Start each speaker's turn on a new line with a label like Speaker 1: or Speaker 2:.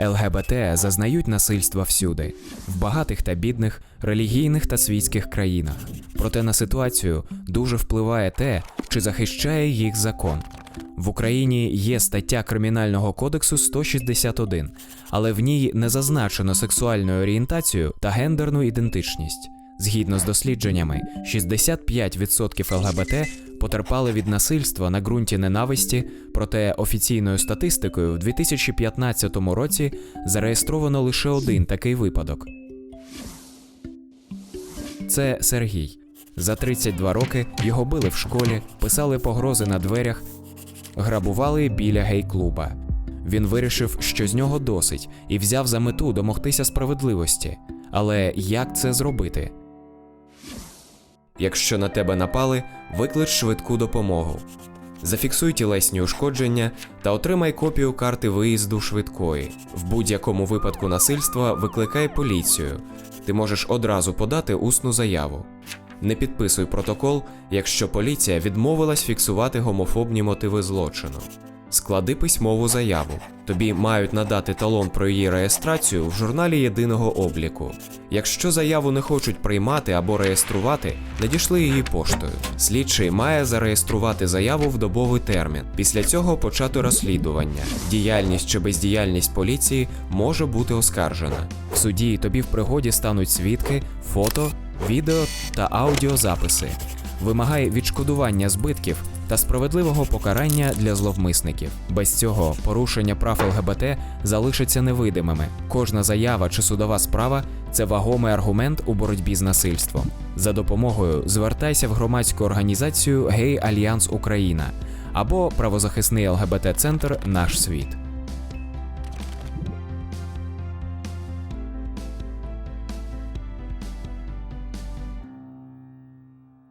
Speaker 1: ЛГБТ зазнають насильства всюди в багатих та бідних, релігійних та світських країнах. Проте на ситуацію дуже впливає те, чи захищає їх закон. В Україні є стаття Кримінального кодексу 161, але в ній не зазначено сексуальну орієнтацію та гендерну ідентичність. Згідно з дослідженнями, 65% ЛГБТ потерпали від насильства на ґрунті ненависті, проте офіційною статистикою в 2015 році зареєстровано лише один такий випадок. Це Сергій. За 32 роки його били в школі, писали погрози на дверях, грабували біля гей-клуба. Він вирішив, що з нього досить, і взяв за мету домогтися справедливості. Але як це зробити? Якщо на тебе напали, виклич швидку допомогу. Зафіксуй тілесні ушкодження та отримай копію карти виїзду швидкої. В будь-якому випадку насильства викликай поліцію. Ти можеш одразу подати усну заяву. Не підписуй протокол, якщо поліція відмовилась фіксувати гомофобні мотиви злочину. Склади письмову заяву. Тобі мають надати талон про її реєстрацію в журналі єдиного обліку. Якщо заяву не хочуть приймати або реєструвати, надішли її поштою. Слідчий має зареєструвати заяву в добовий термін. Після цього почати розслідування. Діяльність чи бездіяльність поліції може бути оскаржена. В суді тобі в пригоді стануть свідки, фото, відео та аудіозаписи. Вимагай відшкодування збитків та справедливого покарання для зловмисників. Без цього порушення прав ЛГБТ залишаться невидимими. Кожна заява чи судова справа це вагомий аргумент у боротьбі з насильством. За допомогою звертайся в громадську організацію Гей Альянс Україна або правозахисний ЛГБТ-центр Наш світ.